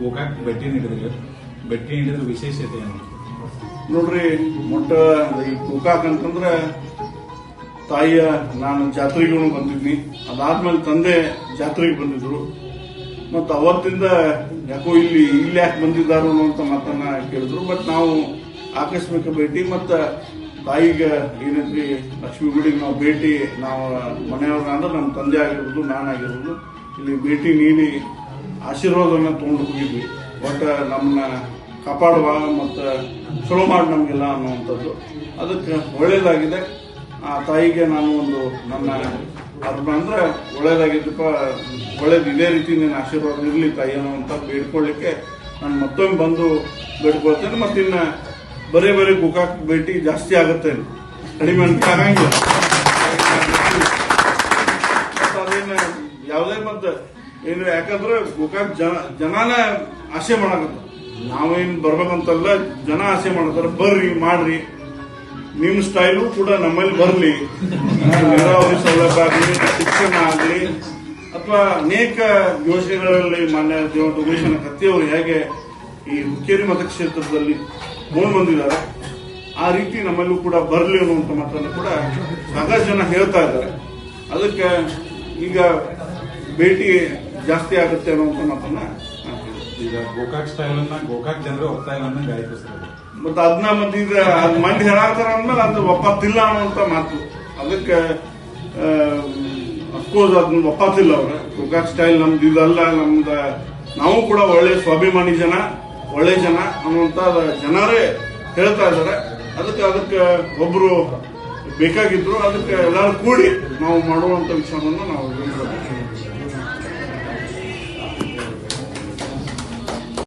ಗೋಕಾಕ್ ಭೇಟಿ ನೀಡಿದ್ರಿ ಭೇಟಿ ನೀಡಿದ್ರೆ ವಿಶೇಷತೆ ಏನು? ನೋಡ್ರಿ, ಮೊಟ್ಟ ಗೋಕಾಕ್ ಅಂತಂದ್ರೆ ತಾಯಿಯ ನಾನು ಜಾತ್ರೆಗೂ ಬಂದಿದ್ನಿ. ಅದಾದ್ಮೇಲೆ ತಂದೆ ಜಾತ್ರೆಗೆ ಬಂದಿದ್ರು. ಮತ್ತು ಅವತ್ತಿಂದ ಯಾಕೋ ಇಲ್ಲಿ ಇಲ್ಲಿ ಯಾಕೆ ಬಂದಿದ್ದಾರೋ ಅಂತ ಮಾತನ್ನ ಕೇಳಿದ್ರು. ಬಟ್ ನಾವು ಆಕಸ್ಮಿಕ ಭೇಟಿ, ಮತ್ತು ತಾಯಿಗೆ ಏನೈತ್ರಿ, ಲಕ್ಷ್ಮೀ ಗುಡಿಗೆ ನಾವು ಭೇಟಿ, ನಾವು ಮನೆಯವ್ರ ಅಂದ್ರೆ ನಮ್ಮ ತಂದೆ ಆಗಿರ್ಬೋದು ನಾನಾಗಿರ್ಬೋದು ಇಲ್ಲಿ ಭೇಟಿ ನೀಡಿ ಆಶೀರ್ವಾದವನ್ನ ತೊಗೊಂಡು ಹೋಗಿದ್ವಿ. ಒಟ್ಟ ನಮ್ಮನ್ನ ಕಾಪಾಡುವ ಮತ್ತು ಚಲೋ ಮಾಡಿ ನಮಗೆಲ್ಲ ಅನ್ನುವಂಥದ್ದು. ಅದಕ್ಕೆ ಒಳ್ಳೆಯದಾಗಿದೆ ಆ ತಾಯಿಗೆ ನಾನು ಒಂದು ನನ್ನ ಅದನ್ನ ಅಂದ್ರೆ ಒಳ್ಳೇದಾಗಿದ್ದಪ್ಪ. ಒಳ್ಳೇದು ಇದೇ ರೀತಿ ನಿನ್ನ ಆಶೀರ್ವಾದ ಇರಲಿ ತಾಯಿ ಅನ್ನುವಂಥ ಬೇಡ್ಕೊಳ್ಳಿಕ್ಕೆ ನಾನು ಮತ್ತೊಮ್ಮೆ ಬಂದು ಬೇಡ್ಕೊಳ್ತೇನೆ. ಮತ್ತು ಬರೇ ಬರೀ ಗುಕಾಕ್ ಭೇಟಿ ಜಾಸ್ತಿ ಆಗುತ್ತೆ. ಕಡಿಮೆ ಅಂತ ಆಗಂಗಿಲ್ಲ. ಅದೇನು, ಯಾವುದೇ ಮತ್ತೆ ಏನು ಯಾಕಂದ್ರೆ ಗೋಕಾಕ್ ಜನ, ಜನಾನ ಆಸೆ ಮಾಡಕತ್ತ ನಾವೇನ್ ಬರ್ಬೇಕಂತಲ್ಲ, ಜನ ಆಸೆ ಮಾಡತ್ತಾರ. ಬರ್ರಿ, ಮಾಡ್ರಿ. ನಿಮ್ ಸ್ಟೈಲು ಕೂಡ ನಮ್ಮಲ್ಲಿ ಬರ್ಲಿ. ನೀರಾವರಿ ಸೌಲಭ್ಯ ಆಗಲಿ, ಶಿಕ್ಷಣ ಆಗಲಿ, ಅಥವಾ ಅನೇಕ ಯೋಜನೆಗಳಲ್ಲಿ ಮಾನ್ಯ ದೇವೇಶನ ಕತ್ತಿಯವರು ಹೇಗೆ ಈ ಹುಕ್ಕೇರಿ ಮತಕ್ಷೇತ್ರದಲ್ಲಿ ಮೂಡ್ ಬಂದಿದ್ದಾರೆ, ಆ ರೀತಿ ನಮ್ಮಲ್ಲೂ ಕೂಡ ಬರಲಿ ಅನ್ನುವಂಥ ಮಾತನ್ನು ಕೂಡ ಸಾಕಷ್ಟು ಜನ ಹೇಳ್ತಾ ಇದ್ದಾರೆ. ಅದಕ್ಕೆ ಈಗ ಭೇಟಿ ಜಾಸ್ತಿ ಆಗುತ್ತೆ ಅನ್ನುವಂಥ ಮಾತನ್ನ ನಾನು ಈಗ ಗೋಕಾಕ್ ಸ್ಟೈಲ್ ಅನ್ನ ಗೋಕಾಕ್ ಜನರು ಒತ್ತಾಯವನ್ನು ಗಾಯಕಿಸ್ತಾರೆ ಮತ್ತೆ ಅದನ್ನ ಮತ್ತೆ ಈಗ ಅದ್ ಮಂದಿ ಹೇಳಾತಾರ ಅಂದ್ಮೇಲೆ ಅದು ಒಪ್ಪತ್ತಿಲ್ಲ ಅನ್ನುವಂತ ಮಾತು. ಅದಕ್ಕೆ ಅಫ್ಕೋರ್ಸ್ ಅದನ್ನ ಒಪ್ಪತ್ತಿಲ್ಲ ಅವ್ರ. ಗೋಕಾಕ್ ಸ್ಟೈಲ್ ನಮ್ದು ಇದಲ್ಲ ನಮ್ದು ನಾವು ಕೂಡ ಒಳ್ಳೆ ಸ್ವಾಭಿಮಾನಿ ಜನ ಒಳ್ಳೆ ಜನ ಅನ್ನುವಂತ ಜನರೇ ಹೇಳ್ತಾ ಇದಾರೆ ಅದಕ್ಕೆ ಅದಕ್ಕೆ ಒಬ್ರು ಬೇಕಾಗಿದ್ರು ಅದಕ್ಕೆ ಎಲ್ಲರೂ ಕೂಡಿ ನಾವು ಮಾಡುವಂತ ವಿಷಯವನ್ನು ನಾವು.